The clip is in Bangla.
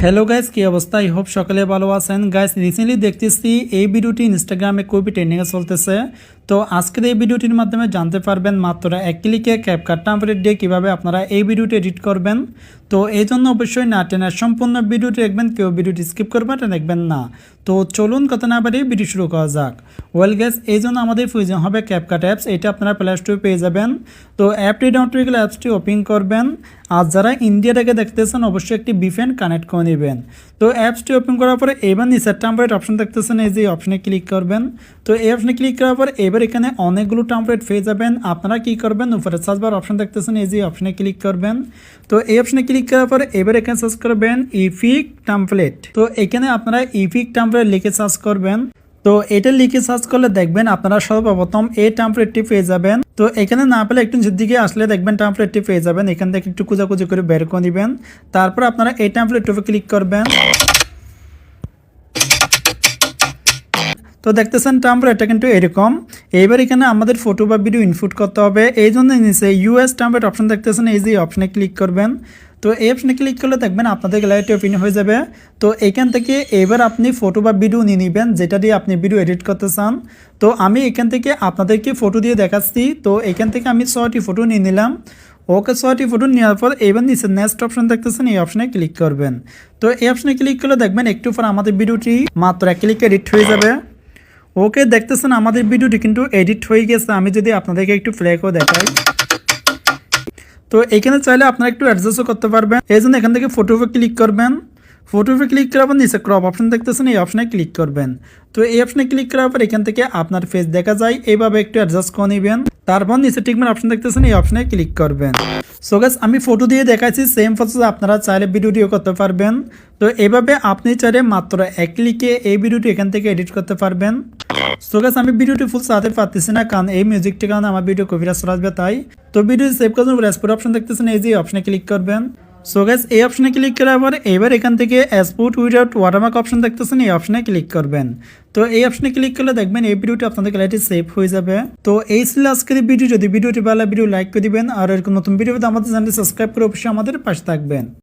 হ্যালো গাইস কি অবস্থা আই হোপ সকালে ভালো আছেন গাইস রিসেন্টলি দেখতেছি এই ভিডিওটি ইনস্টাগ্রামে খুবই ট্রেন্ডিংয়ে চলতেছে তো আজকের এই ভিডিওটির মাধ্যমে জানতে পারবেন মাত্র এক ক্লিকে ক্যাপকাট টাম্পারেট দিয়ে কীভাবে আপনারা এই ভিডিওটি এডিট করবেন। তো এই জন্য অবশ্যই না টেনার সম্পূর্ণ ভিডিওটি দেখবেন, কেউ ভিডিওটি স্কিপ করবেন দেখবেন না। তো চলুন কথা না বাড়িয়ে ভিডিও শুরু করা যাক। ওয়েল গ্যাস এই জন্য আমাদের প্রয়োজন হবে ক্যাপকাট অ্যাপস এটা আপনারা প্লে স্টোরে পেয়ে যাবেন। তো অ্যাপটি ডাউনলোড গেলে অ্যাপসটি ওপেন করবেন। আর যারা ইন্ডিয়া থেকে দেখতেছেন, অবশ্যই একটি বিফেন কানেক্ট করে নেবেন। তো অ্যাপসটি ওপেন করার পরে এবার নিচের টাম্পারেট অপশন দেখতেছেন, এই যে অপশনে ক্লিক করবেন। তো এই অপশনে ক্লিক করার পর এবার এখানে অনেকগুলো টাম্পারেট পেয়ে যাবেন। আপনারা কি করবেন? উপরে সার্চ বার অপশন দেখতেছেন, এই যে অপশনে ক্লিক করবেন। তো এই অপশনে ক্লিক করার পর এবার এখানে সার্চ করবেন ইফিক টাম্পলেট তো এখানে আপনারা ইফিক টাম্পলেট লিখে সার্চ করবেন। তো এটা লিখে সার্চ করলে দেখবেন আপনারা সর্বপ্রথম এই টাম্পলেটটি পেয়ে যাবেন। তো এখানে না পেলে একটু দিকে আসলে দেখবেন টাম্পলেটটি পেয়ে যাবেন। এখান থেকে একটু কুচাকুচি করে বের করে নেবেন। তারপর আপনারা এই টাম্পলেটের উপর ক্লিক করবেন। তো দেখতেছেন টাম্পলেটটা কিন্তু এরকম। এইবার এখানে আমাদের ফটো বা ভিডিও ইনপুট করতে হবে। এই জন্য নিচে ইউএস টাম্পলেট অপশন দেখতেছেন, এই যে অপশনে ক্লিক করবেন। তো এই অপশনে ক্লিক করলে দেখবেন আপনাদের গ্যালারিটি ওপেন হয়ে যাবে। তো এখান থেকে এবার আপনি ফটো বা ভিডিও নিয়ে নেবেন, যেটা দিয়ে আপনি ভিডিও এডিট করতে চান। তো আমি এখান থেকে আপনাদেরকে ফটো দিয়ে দেখাচ্ছি। তো এখান থেকে আমি ছয়টি ফটো নিয়ে নিলাম। ওকে, ছয়টি ফটো নেওয়ার পর এবার নিচে নেক্সট অপশন দেখতেছেন, এই অপশনে ক্লিক করবেন। তো এই অপশনে ক্লিক করলে দেখবেন একটু পর আমাদের ভিডিওটি মাত্র এক ক্লিকে এডিট হয়ে যাবে। ওকে দেখতেছেন আমাদের ভিডিওটি কিন্তু এডিট হয়ে গেছে, আমি যদি আপনাদেরকে একটু ফ্ল্যাগও দেখাই। তো এখানে চাইলে আপনারা একটু অ্যাডজাস্টও করতে পারবেন। এই জন্য এখান থেকে ফটো উপর ক্লিক করবেন। ফটো উপর ক্লিক করার পর নিচে ক্রপ অপশন দেখতেছেন, এই অপশনে ক্লিক করবেন। তো এই অপশনে ক্লিক করার পর এখান থেকে আপনার ফেস দেখা যায়, এইভাবে একটু অ্যাডজাস্ট করে নেবেন। তারপর নিচে টিকমের অপশন দেখতেছেন, এই অপশনে ক্লিক করবেন। সো গাছ আমি ফটো দিয়ে দেখাচ্ছি সেম প্রসেস আপনারা চাইলে ভিডিওটিও করতে পারবেন। তো এভাবে আপনি চাইলে মাত্র এক ক্লিকে এই ভিডিওটি এখান থেকে এডিট করতে পারবেন। সো গাছ আমি ভিডিওটি ফুল চালাতে পারতেছি না, কারণ এই মিউজিকটি কারণে আমার ভিডিও কপিরাজ চলে আসবে তাই। তো ভিডিও সেভ করার রেসপোর্ট অপশন দেখতেছেন, এই যে অপশনে ক্লিক করবেন। সো গ্যাস এই অপশনে ক্লিক করার পর এবার এখান থেকে এক্সপোর্ট উইদাউট ওয়াটারমার্ক অপশন দেখতেছেন, এই অপশনে ক্লিক করবেন। তো এই অপশনে ক্লিক করলে দেখবেন এই ভিডিওটি আপনাদের ক্লাইটি সেভ হয়ে যাবে। তো এই ছিল আজকের ভিডিও যদি ভিডিওটি ভালো ভিডিও লাইক করে দিবেন। আর এরকম নতুন ভিডিও আমাদের চ্যানেলটি সাবস্ক্রাইব করে অবশ্যই আমাদের পাশে থাকবেন।